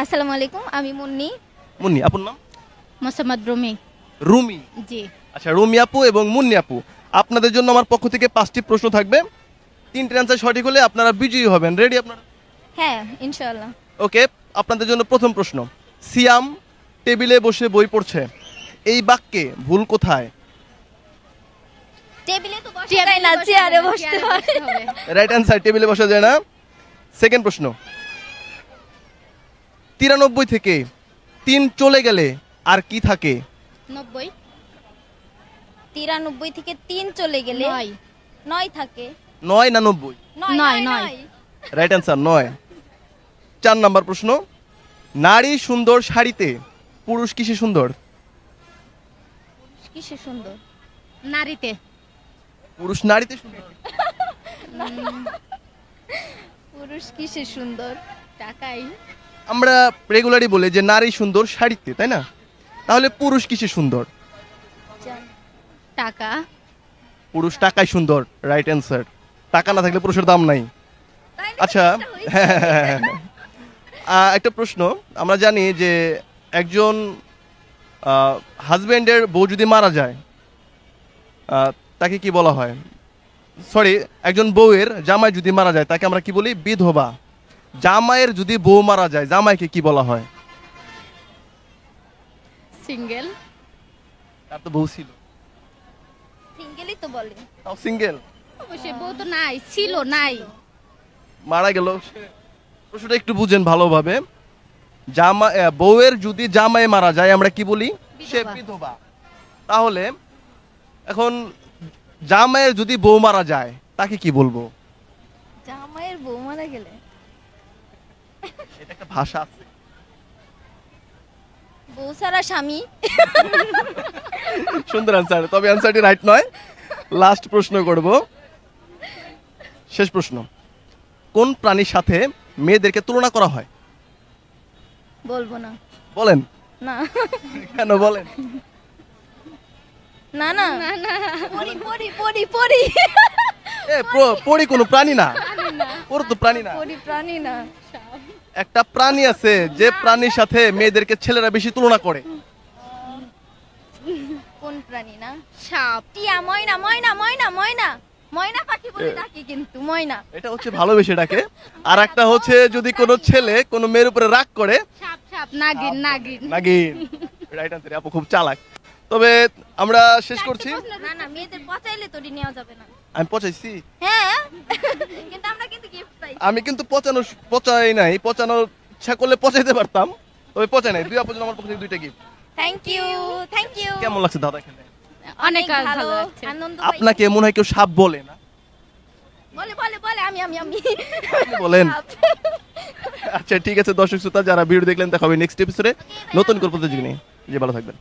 আসসালামু আলাইকুম আমি মুন্নি। মুন্নি আপুর নাম? মোসাম্মদ রুমি। রুমি? জি। আচ্ছা রুমি আপু এবং মুন্নি আপু আপনাদের জন্য আমার পক্ষ থেকে পাঁচটি প্রশ্ন থাকবে। তিনটে অ্যান্সার সঠিক হলে আপনারা বিজয়ী হবেন। রেডি আপনারা? হ্যাঁ ইনশাআল্লাহ। ওকে আপনাদের জন্য প্রথম প্রশ্ন। সিয়াম টেবিলে বসে বই পড়ছে। এই বাক্যে ভুল কোথায়? টেবিলে তো বসে যায় না চেয়ারে বসতে হয় রাইট অ্যান্সার টেবিলে বসা যায় না। সেকেন্ড প্রশ্ন। তিরানব্বই থেকে তিন চলে গেলে আর কি থাকে? নব্বই। তিরানব্বই থেকে তিন চলে গেলে নয়। নয় থাকে। নয় না নব্বই? নয় নয়, নয় নয়। রাইট অ্যান্সার নয়। চার নাম্বার প্রশ্ন। নারী সুন্দর শাড়িতে পুরুষ কিসে সুন্দর? কিসে সুন্দর? নারীতে। পুরুষ নারীতে সুন্দর। পুরুষ কিসে সুন্দর? টাকাই। আমরা রেগুলারই বলি যে নারী সুন্দর শাড়িতে তাই না? তাহলে পুরুষ কিসে সুন্দর? টাকা। পুরুষ টাকায় সুন্দর রাইট অ্যান্সার টাকা না থাকলে পুরুষের দাম নাই। আচ্ছা একটা প্রশ্ন। আমরা জানি যে একজন হাজব্যান্ডের বউ যদি মারা যায় তাকে কি বলা হয়? সরি একজন বউয়ের জামাই যদি মারা যায় তাকে আমরা কি বলি? বিধবা। জামাইয়ের যদি বউ মারা যায় জামাইকে কি বলা হয়? সিঙ্গেল। তার তো বউ ছিল। সিঙ্গেলই তো বলে। তাও সিঙ্গেল? অবশ্যই বউ তো নাই ছিল নাই। মারা গেল প্রশ্নটা একটু বুঝেন ভালোভাবে। জামা বউয়ের যদি জামাই মারা যায় আমরা কি বলি? সে বিধবা। তাহলে এখন জামাইয়ের যদি বউ মারা যায় তাকে কি বলব? জামাইয়ের বউ মারা গেলে? এটা একটা ভাষা আছে। বউ ছাড়া স্বামী। সুন্দর অ্যান্সার তবে অ্যান্সারটি রাইট নয়। লাস্ট প্রশ্ন করব। শেষ প্রশ্ন। কোন প্রাণীর সাথে মেয়েদেরকে তুলনা করা হয়? বলব না। বলেন। না। কেন বলেন? না না। পড়ি পড়ি পড়ি পড়ি। এ প- পরি কোনো প্রাণী না। ওর তো প্রাণী না। পড়ি প্রাণী না। একটা প্রাণী আছে যে প্রাণীর সাথে মেয়েদেরকে ছেলেরা বেশি তুলনা করে। কোন প্রাণী না? সাপ। টিয়া ময়না ময়না ময়না ময়না। ময়না পাখি বলে ডাকি কিন্তু ময়না। এটা হচ্ছে ভালোবেসে ডাকে। আর একটা হচ্ছে যদি কোনো ছেলে কোনো মেয়ের উপরে রাগ করে সাপ সাপ নাগিন নাগিন। নাগিন। রাইট আনসার আপু খুব চালাক। তবে আমরা শেষ করছি। না না মেয়েদের পচাইলে নেওয়া যাবে না। আমি পচাইছি। হ্যাঁ। কিন্তু আমরা আমি কিন্তু পচানো পচাই নাই পচানো ইচ্ছা করলে পচাইতে পারতাম তবে পচাই নাই। দুই আপন আমার পক্ষ থেকে দুইটা gift thank you thank you কেমন লাগছে দাদা খেলে অনেক ভালো আনন্দ পাই। আপনাকে মনে হয় কেউ সাপ বলে না? বলে বলে বলে আমি আমি আমি। বলেন। আচ্ছা ঠিক আছে দর্শক শ্রোতা যারা ভিডিও দেখলেন দেখা হবে নেক্সট এপিসোডে নতুন কোনো প্রতিযোগী নিয়ে। যে ভালো থাকবেন।